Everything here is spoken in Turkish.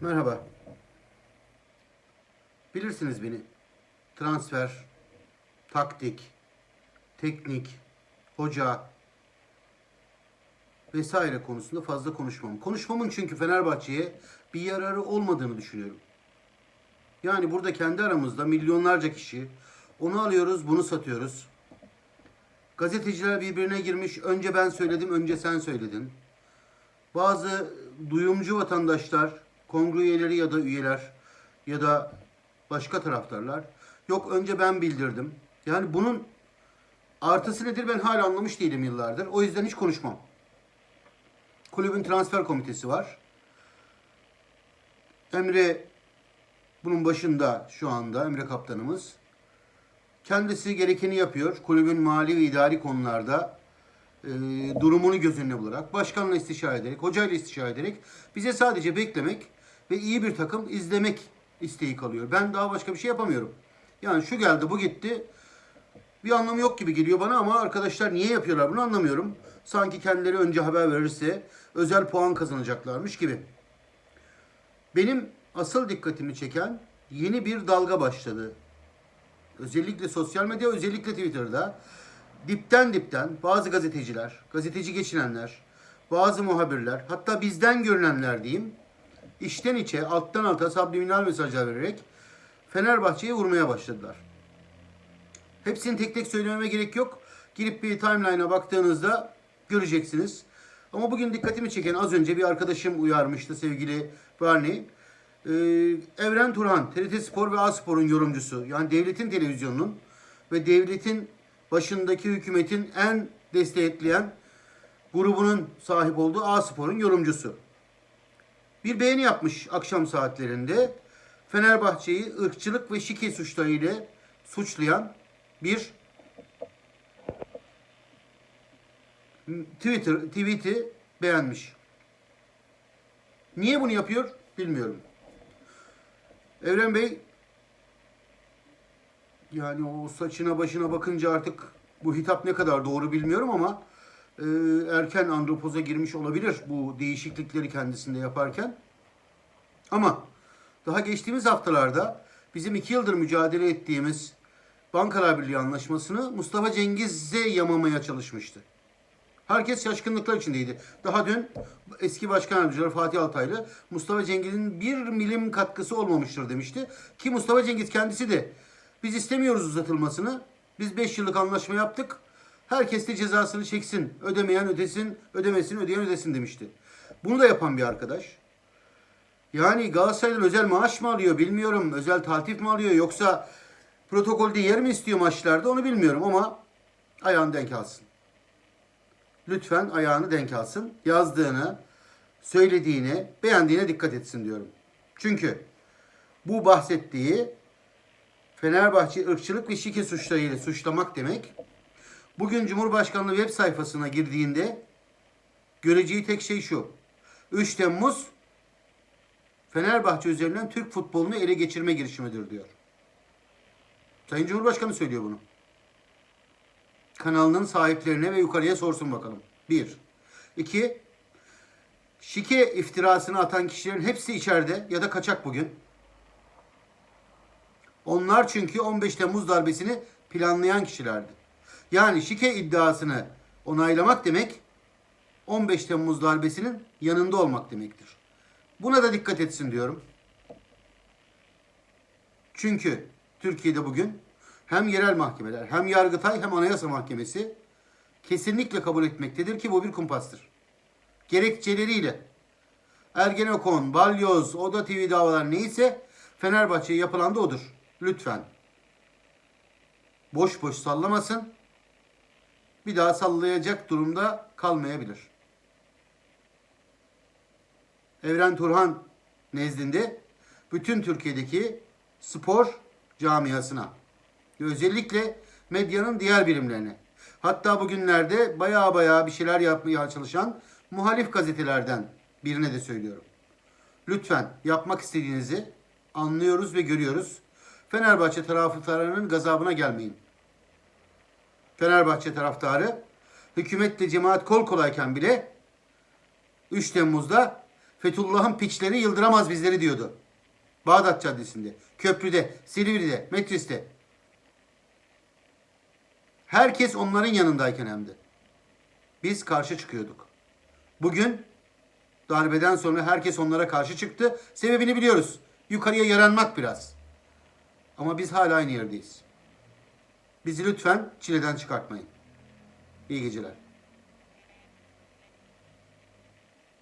Merhaba. Bilirsiniz beni. Transfer, taktik, teknik, hoca vesaire konusunda fazla konuşmam. Konuşmamın çünkü Fenerbahçe'ye bir yararı olmadığını düşünüyorum. Yani burada kendi aramızda milyonlarca kişi onu alıyoruz, bunu satıyoruz. Gazeteciler birbirine girmiş. Önce ben söyledim, önce sen söyledin. Bazı duyumcu vatandaşlar, kongre üyeleri ya da üyeler ya da başka taraftarlar yok önce ben bildirdim. Yani bunun artısı nedir ben hala anlamış değilim yıllardır. O yüzden hiç konuşmam. Kulübün transfer komitesi var. Emre bunun başında şu anda Emre kaptanımız. Kendisi gerekeni yapıyor. Kulübün mali ve idari konularda e, durumunu göz önüne bularak, başkanla istişare ederek, hocayla istişare ederek bize sadece beklemek ve iyi bir takım izlemek isteği kalıyor. Ben daha başka bir şey yapamıyorum. Yani şu geldi, bu gitti. Bir anlamı yok gibi geliyor bana ama arkadaşlar niye yapıyorlar bunu anlamıyorum. Sanki kendileri önce haber verirse özel puan kazanacaklarmış gibi. Benim asıl dikkatimi çeken yeni bir dalga başladı. Özellikle sosyal medya, özellikle Twitter'da dipten dipten bazı gazeteciler, gazeteci geçinenler, bazı muhabirler, hatta bizden görünenler diyeyim, içten içe, alttan alta subliminal mesajlar vererek Fenerbahçe'ye vurmaya başladılar. Hepsini tek tek söylememe gerek yok. Girip bir timeline'a baktığınızda göreceksiniz. Ama bugün dikkatimi çeken az önce bir arkadaşım uyarmıştı sevgili Barney. Ee, Evren Turhan, TRT Spor ve A Spor'un yorumcusu. Yani devletin televizyonunun ve devletin başındaki hükümetin en destekleyen grubunun sahip olduğu A Spor'un yorumcusu. Bir beğeni yapmış akşam saatlerinde. Fenerbahçe'yi ırkçılık ve şike suçlarıyla suçlayan bir Twitter tweet'i beğenmiş. Niye bunu yapıyor bilmiyorum. Evren Bey yani o saçına başına bakınca artık bu hitap ne kadar doğru bilmiyorum ama e, erken andropoza girmiş olabilir bu değişiklikleri kendisinde yaparken. Ama daha geçtiğimiz haftalarda bizim iki yıldır mücadele ettiğimiz Bankalar Birliği anlaşmasını Mustafa Cengiz'e yamamaya çalışmıştı. Herkes şaşkınlıklar içindeydi. Daha dün eski başkan yardımcıları Fatih Altaylı Mustafa Cengiz'in bir milim katkısı olmamıştır demişti. Ki Mustafa Cengiz kendisi de biz istemiyoruz uzatılmasını. Biz 5 yıllık anlaşma yaptık. Herkes de cezasını çeksin. Ödemeyen ödesin, ödemesin, ödeyen ödesin demişti. Bunu da yapan bir arkadaş. Yani Galatasaray'dan özel maaş mı alıyor bilmiyorum. Özel taltif mi alıyor yoksa protokolde yer mi istiyor maçlarda onu bilmiyorum ama ayağını denk alsın lütfen ayağını denk alsın. Yazdığını, söylediğini, beğendiğine dikkat etsin diyorum. Çünkü bu bahsettiği Fenerbahçe ırkçılık ve şike suçlarıyla suçlamak demek. Bugün Cumhurbaşkanlığı web sayfasına girdiğinde göreceği tek şey şu. 3 Temmuz Fenerbahçe üzerinden Türk futbolunu ele geçirme girişimidir diyor. Sayın Cumhurbaşkanı söylüyor bunu kanalının sahiplerine ve yukarıya sorsun bakalım. Bir. İki. Şike iftirasını atan kişilerin hepsi içeride ya da kaçak bugün. Onlar çünkü 15 Temmuz darbesini planlayan kişilerdi. Yani şike iddiasını onaylamak demek 15 Temmuz darbesinin yanında olmak demektir. Buna da dikkat etsin diyorum. Çünkü Türkiye'de bugün hem yerel mahkemeler hem Yargıtay hem Anayasa Mahkemesi kesinlikle kabul etmektedir ki bu bir kumpastır. Gerekçeleriyle Ergenekon, Balyoz, Oda TV davalar neyse Fenerbahçe'ye yapılan da odur. Lütfen. Boş boş sallamasın. Bir daha sallayacak durumda kalmayabilir. Evren Turhan nezdinde bütün Türkiye'deki spor camiasına ve özellikle medyanın diğer birimlerine. Hatta bugünlerde baya baya bir şeyler yapmaya çalışan muhalif gazetelerden birine de söylüyorum. Lütfen yapmak istediğinizi anlıyoruz ve görüyoruz. Fenerbahçe taraftarlarının gazabına gelmeyin. Fenerbahçe taraftarı hükümetle cemaat kol kolayken bile 3 Temmuz'da Fethullah'ın piçleri yıldıramaz bizleri diyordu. Bağdat Caddesi'nde, köprüde, Silivri'de, Metris'te. Herkes onların yanındayken hem de. Biz karşı çıkıyorduk. Bugün darbeden sonra herkes onlara karşı çıktı. Sebebini biliyoruz. Yukarıya yaranmak biraz. Ama biz hala aynı yerdeyiz. Bizi lütfen çileden çıkartmayın. İyi geceler.